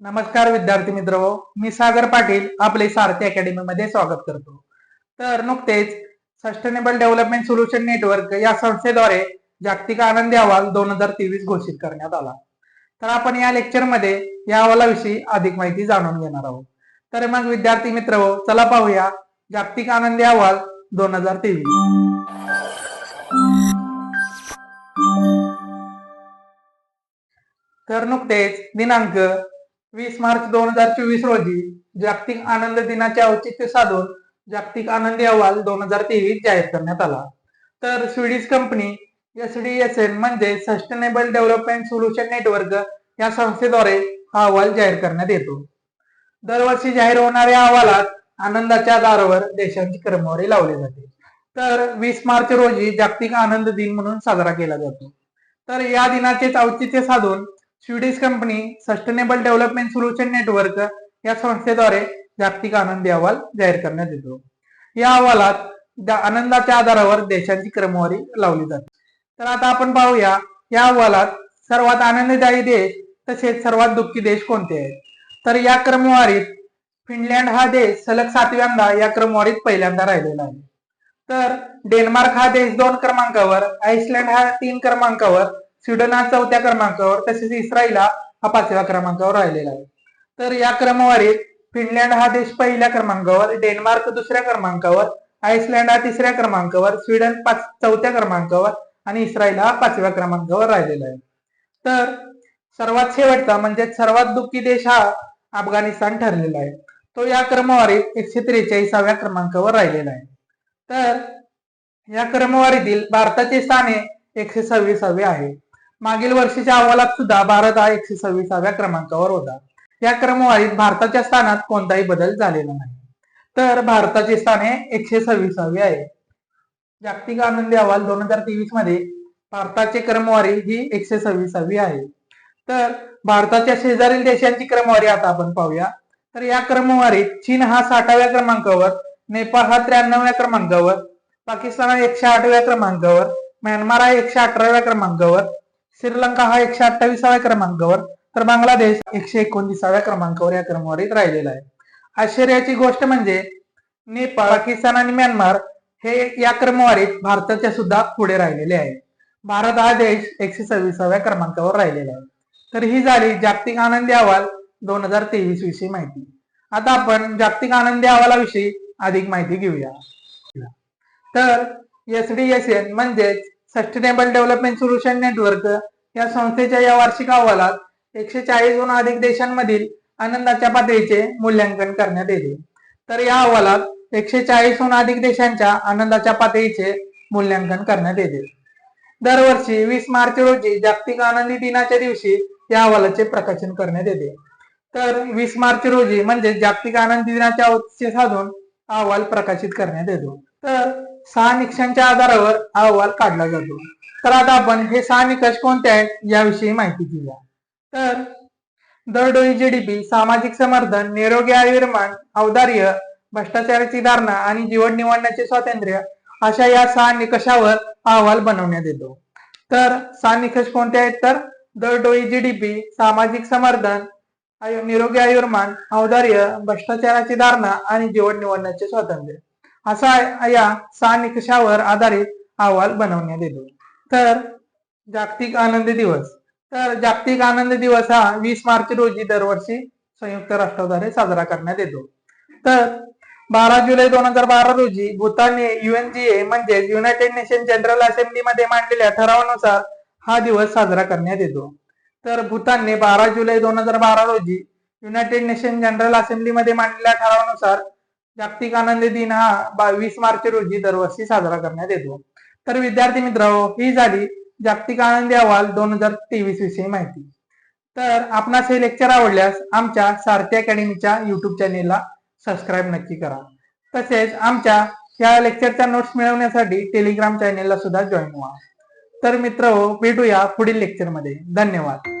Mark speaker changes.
Speaker 1: नमस्कार विद्यार्थी मित्र मी सागर पाटील आपले सारथी अकॅडमी मध्ये स्वागत करतो. तर नुकतेच सस्टेनेबल डेव्हलपमेंट सोल्युशन नेटवर्क या संस्थेद्वारे जागतिक आनंदी अहवाल दोन हजार तेवीस घोषित करण्यात आला. तर आपण या लेक्चरमध्ये या अहवालाविषयी अधिक माहिती जाणून घेणार आहोत. तर मग विद्यार्थी मित्र चला पाहूया जागतिक आनंदी अहवाल दोन हजार तेवीस. तर नुकतेच दिनांक वीस मार्च दोन हजार चोवीस रोजी जागतिक आनंद दिनाचे औचित्य साधून जागतिक आनंदी अहवाल दोन हजार तेवीस जाहीर करण्यात आला. तर Swedish company S D S N म्हणजे सस्टेनेबल डेव्हलपमेंट सोल्युशन नेटवर्क या संस्थेद्वारे हा अहवाल जाहीर करण्यात येतो. दरवर्षी जाहीर होणाऱ्या अहवालात आनंदाच्या आधारावर देशांची क्रमवारी लावली जाते. तर वीस मार्च रोजी जागतिक आनंद दिन म्हणून साजरा केला जातो. तर या दिनाचे औचित्य साधून Swedish company sustainable development solution network या संस्थेद्वारे जागतिक आनंदी अहवाल जाहीर करण्यात येतो. या अहवालात आनंदाच्या आधारावर देशांची क्रमवारी लावली जाते. तर आता आपण पाहूया या अहवालात सर्वात आनंददायी देश तसेच सर्वात दुःखी देश कोणते आहेत? तर या क्रमवारीत फिनलँड हा देश सलग सातव्यांदा या क्रमवारीत पहिल्यांदा राहिलेला आहे. तर डेन्मार्क हा देश दोन क्रमांकावर आइसलँड हा तीन क्रमांकावर स्वीडन हा चौथ्या क्रमांकावर तसेच इस्रायल हा पाचव्या क्रमांकावर राहिलेला आहे. तर या क्रमवारीत फिनलँड हा देश पहिल्या क्रमांकावर डेन्मार्क दुसऱ्या क्रमांकावर आइसलँड हा तिसऱ्या क्रमांकावर स्वीडन पाच चौथ्या क्रमांकावर आणि इस्रायल हा पाचव्या क्रमांकावर राहिलेला आहे. तर सर्वात शेवटचा म्हणजे सर्वात दुःखी देश हा अफगाणिस्तान ठरलेला आहे. तो या क्रमवारीत एकशे त्रेचाळीसाव्या क्रमांकावर राहिलेला आहे. तर या क्रमवारीतील भारताचे स्थान हे एकशे सव्वीसावे आहे. मागील वर्षीच्या अहवालात सुद्धा भारत हा एकशे सव्वीसाव्या क्रमांकावर होता. या क्रमवारीत भारताच्या स्थानात कोणताही बदल झालेला नाही. तर भारताचे स्थान हे एकशे सव्वीसावे आहे. जागतिक आनंदी अहवाल दोन हजार तेवीसमध्ये भारताची क्रमवारी ही एकशे सव्वीसावी आहे. तर भारताच्या शेजारील देशांची क्रमवारी आता आपण पाहूया. तर या क्रमवारीत चीन हा साठाव्या क्रमांकावर नेपाळ हा त्र्याण्णव्या क्रमांकावर पाकिस्तान हा एकशे आठव्या क्रमांकावर म्यानमार हा एकशे अठराव्या क्रमांकावर श्रीलंका हा एकशे अठ्ठावीसाव्या क्रमांकावर तर बांगलादेश एकशे एकोणतीसाव्या क्रमांकावर या क्रमवारीत राहिलेला आहे. आश्चर्याची गोष्ट म्हणजे नेपाळ पाकिस्तान आणि म्यानमार हे या क्रमवारीत भारताच्या सुद्धा पुढे राहिलेले आहे. भारत हा देश एकशे सव्वीसाव्या क्रमांकावर राहिलेला आहे. तर ही झाली जागतिक आनंदी अहवाल दोन हजार तेवीस विषयी माहिती. आता आपण जागतिक आनंदी अहवालाविषयी अधिक माहिती घेऊया. तर एस डी एस एन म्हणजेच सस्टेनेबल डेव्हलपमेंट सोल्युशन नेटवर्क या संस्थेच्या या वार्षिक अहवालात एकशे चाळीसहून अधिक देशांमधील आनंदाच्या पातळीचे मूल्यांकन करण्यात येते. तर या अहवालात एकशे चाळीसहून अधिक देशांच्या आनंदाच्या पातळीचे मूल्यांकन करण्यात येते. दरवर्षी वीस मार्च रोजी जागतिक आनंदी दिनाच्या दिवशी या अहवालाचे प्रकाशन करण्यात येते. तर वीस मार्च रोजी म्हणजे जागतिक आनंदी दिनाच्या औचित्य साधून अहवाल प्रकाशित करण्यात येतो. तर सहा निकषांच्या आधारावर अहवाल काढला जातो. तर आता आपण हे सहा निकष कोणते आहेत याविषयी माहिती घेऊया. तर दरडोई जीडीपी सामाजिक समर्थन निरोगी आयुर्मान औदार्य भ्रष्टाचाराची धारणा आणि जीवन निवडण्याचे स्वातंत्र्य अशा या सहा निकषावर अहवाल बनवण्यात येतो. तर सहा निकष कोणते आहेत तर? दरडोई जीडीपी सामाजिक समर्थन आयु- निरोगी आयुर्मान औदार्य भ्रष्टाचाराची धारणा आणि जीवन निवडण्याचे स्वातंत्र्य. असा या सहा निकषावर आधारित अहवाल बनवण्यात येतो. तर जागतिक आनंद दिवस. तर जागतिक आनंद दिवस हा वीस मार्च रोजी दरवर्षी संयुक्त राष्ट्राद्वारे साजरा करण्यात येतो. तर बारा जुलै दोन हजार बारा रोजी भूतानने युएनजीए म्हणजे युनायटेड नेशन जनरल असेंब्लीमध्ये मांडलेल्या ठरावानुसार हा दिवस साजरा करण्यात येतो. तर भूतानने बारा जुलै दोन हजार बारा रोजी युनायटेड नेशन जनरल असेंब्लीमध्ये मांडलेल्या ठरावानुसार जागतिक आनंद दिन हा बावीस मार्च रोजी दरवर्षी साजरा करण्यात येतो. तर विद्यार्थी मित्र ही झाली जागतिक आनंदी अहवाल दोन हजार तेवीस विषयी माहिती. तर आपणास हे लेक्चर आवडल्यास आमच्या सारथी अकॅडमीच्या युट्यूब चॅनेलला सबस्क्राईब नक्की करा. तसेच आमच्या या लेक्चरच्या नोट्स मिळवण्यासाठी टेलिग्राम चॅनेलला सुद्धा जॉईन व्हा. तर मित्र हो, भेटूया पुढील लेक्चरमध्ये. धन्यवाद.